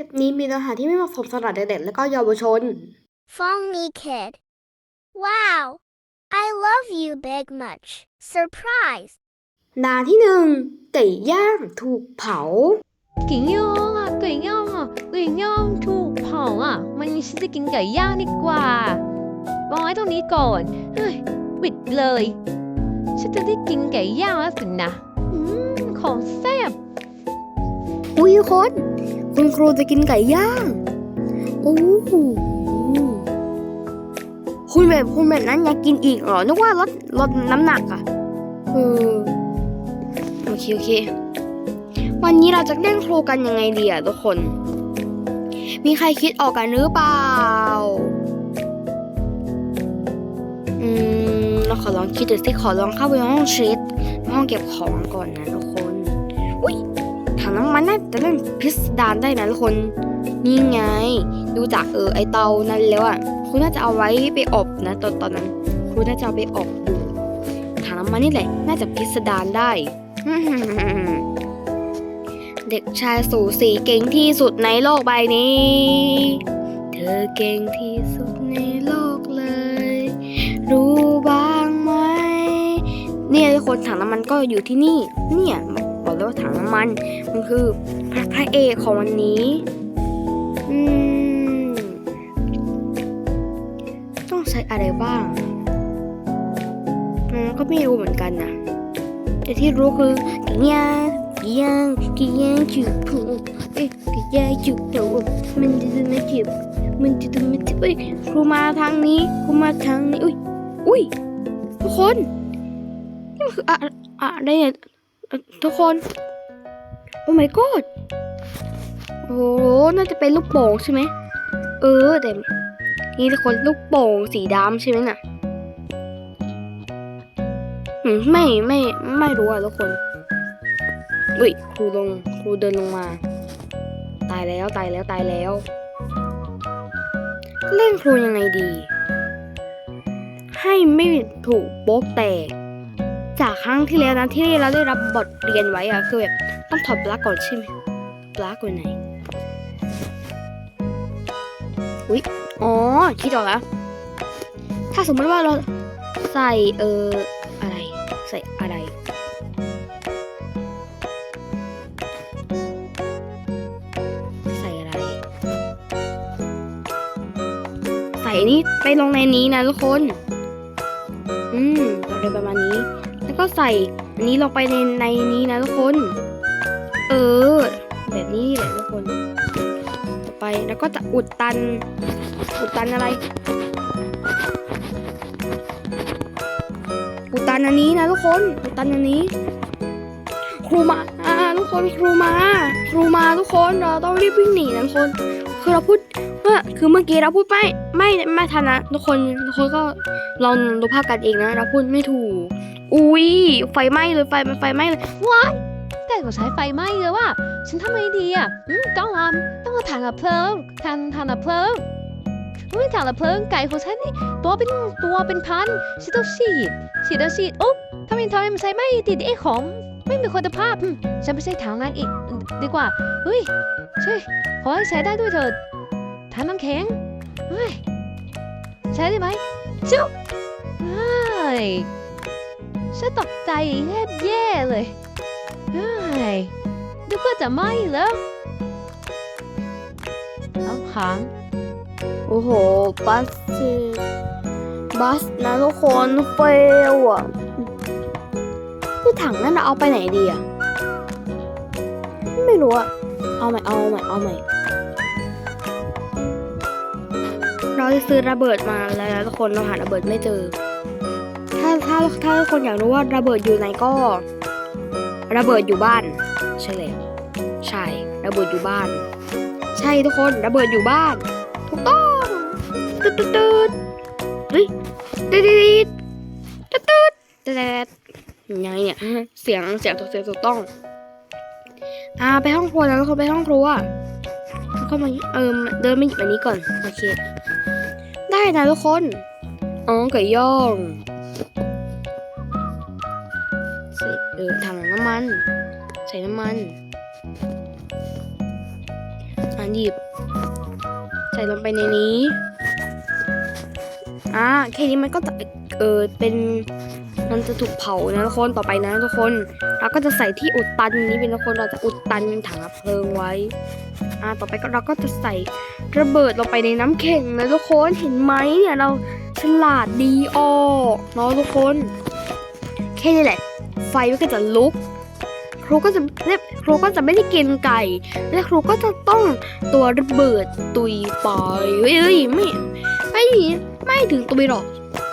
คลิปนี้มีเนื้อหาที่ไม่เหมาะสมสำหรับเด็กๆและก็เยาวชน Phony kid. Wow. I love you big much. Surprise. นาที่หนึ่งไก่ย่างถูกเผากินย่างอะไก่ย่างอะไก่ย่างถูกเผาอะ มันฉันจะกินไก่ย่างดีกว่าวางไว้ตรงนี้ก่อนเฮ้ยปิดเลยฉันจะได้กินไก่ย่างแล้วสินะ อืมของแซ่บ อุ้ยคน คุณครูจะกินไก่ย่าง โอ้โหคุณแบบคุณแบบนั้นอยากกินอีกเหรอ นึกว่าลดลดน้ำหนักอะเออโอเคโอเค วันนี้เราจะเล่นครูกันยังไงดีอะทุกคน มีใครคิดออกกันหรือเปล่า อืม เราขอลองคิดดูสิขอลองเข้าไปห้องเช็ดห้องเก็บของก่อนนะทุ ถังน้ำมันน่าจะเล่นพิสดารได้นะทุกคน นี่ไง ดูจากเออไอเตานั้นแล้วอะคุณน่าจะเอาไว้ไปอบนะตอนตอนนั้น คุณน่าจะเอาไปอบดูถังน้ำมันนี่แหละ น่าจะพิสดารได้ เด็กชายสูสีเก่งที่สุดในโลกใบนี้ เธอเก่งที่สุดในโลกเลย รู้บ้างไหมเนี่ยทุกคนถังน้ำมันก็อยู่ที่นี่ เนี่ย บอกเลยว่าถังน้ำมัน มันคือพระพระเอกของวันนี้อืมต้องใช้อะไรบ้างอืมก็ไม่รู้เหมือนกันนะแต่ที่รู้คือกินยากินยากินยาจุดผูเอ้กินยาจุดถูมันจะทำให้เจ็บมันจะทำให้เจ็บเอ้ยครูมาทางนี้ครูมาทางนี้อุ้ยอุ้ยทุกคนนี่มันคืออะอะไรเนี่ย ทุกคน โอ้ my god โอ้น่าจะเป็นลูกโป่งใช่ไหม เออ แต่ นี่ทุกคนลูกโป่งสีดำใช่ไหมน่ะไม่ไม่ไม่รู้อะทุกคนอุ้ยครูลงครูเดินลงมา ตายแล้วตายแล้วตายแล้ว เล่นครูยังไงดี ให้ไม่ถูกโป๊กแตก จากครั้งที่แล้วนะที่เราได้รับบทเรียนไว้อะคือแบบต้องถอดปลั๊กก่อนใช่ไหมปลั๊กอยู่ไหนอุ๊ยอ๋อคิดออกแล้วถ้าสมมติว่าเราใส่เอออะไรใส่อะไรใส่อะไรใส่นนี้ไปลงในนี้นะทุกคน อืม ใส่อันนี้ลงไปในในนี้นะทุกคน เออ แบบนี้แหละทุกคน ต่อไปแล้วก็จะอุดตัน อุดตันอะไร อุดตันอันนี้นะทุกคน อุดตันอันนี้ ครูมา คนครูมาครูมาทุกคนเราต้องรีบวิ่งหนีนะทุกคน คือเราพูดเมื่อคือเมื่อกี้เราพูดไม่ไม่ไม่ทันนะทุกคนทุกคนก็ลองดูภาพกันเองนะเราพูดไม่ถูก อุ้ยไฟไหม้เลยไฟมันไฟไหม้เลยว้ายแต่ก็ใช้ไฟไหม้เลยว่ะฉันทำไงดีอะอืมต้องเอาต้องเอาถังดับเพลิงถังถังดับเพลิงอุ้ยถังดับเพลิงไก่ของฉันนี่ตัวเป็นตัวเป็นพันฉันต้องฉีดฉีดแล้วฉีดโอ๊บทำไมทำไมมันใช้ไม่ติดไอ้ของ ไม่มีคุณภาพอืมฉันไปใช้ถังนั้นอีก ดีกว่าเฮ้ยใช่ขอให้ใช้ได้ด้วยเถิดถังน้ำแข็งเฮ้ยใช้ได้ไหมจุ๊บเฮ้ยฉันตกใจแทบแย่เลยเฮ้ยดูก็จะไหม้แล้วเอาค้างโอ้โห บัสบัสนะทุกคนเฟลอะ นี่ถังนั่นเราเอาไปไหนดีอะไม่รู้อะเอาใหม่เอาใหม่เอาใหม่เราจะซื้อระเบิดมาแล้วนะทุกคนเราหาระเบิดไม่เจอ ถ้าถ้าถ้าทุกคนอยากรู้ว่าระเบิดอยู่ไหนก็ ระเบิดอยู่บ้าน ใช่เลยใช่ระเบิดอยู่บ้าน ใช่ทุกคนระเบิดอยู่บ้านถูกต้องตืดตืดตืดเฮ้ยตืดตืดตืดตืดตืด ยังไงเนี่ยเสียงเสียงถูกเสียงถูกต้อง อ่าไปห้องครัวแล้วเขาไปห้องครัวแล้วก็มาเออเดินมาหยิบอันนี้ก่อนโอเค ได้นะทุกคนอ๋อไก่ย่องใส่เออถังน้ำมัน ใส่น้ำมันอ่าหยิบ ใส่ลงไปในนี้อ่าแค่นี้มันก็จะ เออเป็นมันจะถูกเผานะทุกคนต่อไปนะทุกคนเราก็จะใส่ที่อุดตันนี้เป็นทุกคนเราจะอุดตันถังเพลิงไว้อ่าต่อไปก็เราก็จะใส่ระเบิดลงไปในน้ำแข็งนะทุกคนเห็นไหมเนี่ยเราฉลาดดีออกเนาะทุกคนแค่นี้แหละ ไฟมันก็จะลุก ครูก็จะเรียกครูก็จะไม่ได้กินไก่ และครูก็จะต้องตัวระเบิดตุยไปเอ้ยไม่ไม่ไม่ถึงตุยหรอก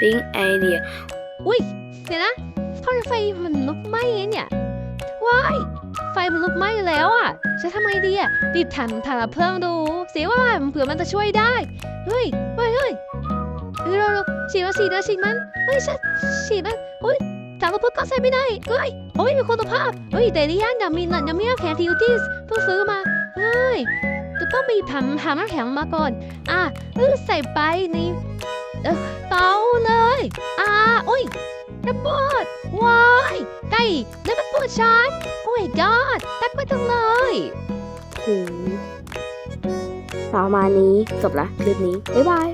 ปิ๊งไอเดีย อุ้ยเดี๋ยวนะทำไมไฟมันลุกไหม้เนี่ยว้ายไฟมันลุกไหม้แล้วอะจะทำไงดีอะรีบทำทางดับเพลิงดูสิว่าเผื่อมันจะช่วยได้ เฮ้ยเฮ้ยเฮ้ยเร็วเร็วเร็วฉีดมาฉีดมาฉีดมันเฮ้ยฉันฉีดมันเฮ้ยทางเพลิงก็ใช้ไม่ได้เฮ้ยโอ้ยมีคุณภาพเฮ้ยแต่ดิฉันยังมียังมีน้ำแข็งที่ยูทิสเพิ่งซื้อมาเฮ้ยจะต้องมีทำทำน้ำแข็งมาก่อน อะเออใส่ไปใน เอ่อเตาเลยอ่าโอ้ยระเบิดว้ายไก่นั่นมันเปิดฉันโอ้ยกอดตักไปจังเลยโหประมาณนี้จบละคลิปนี้ บ๊ายบาย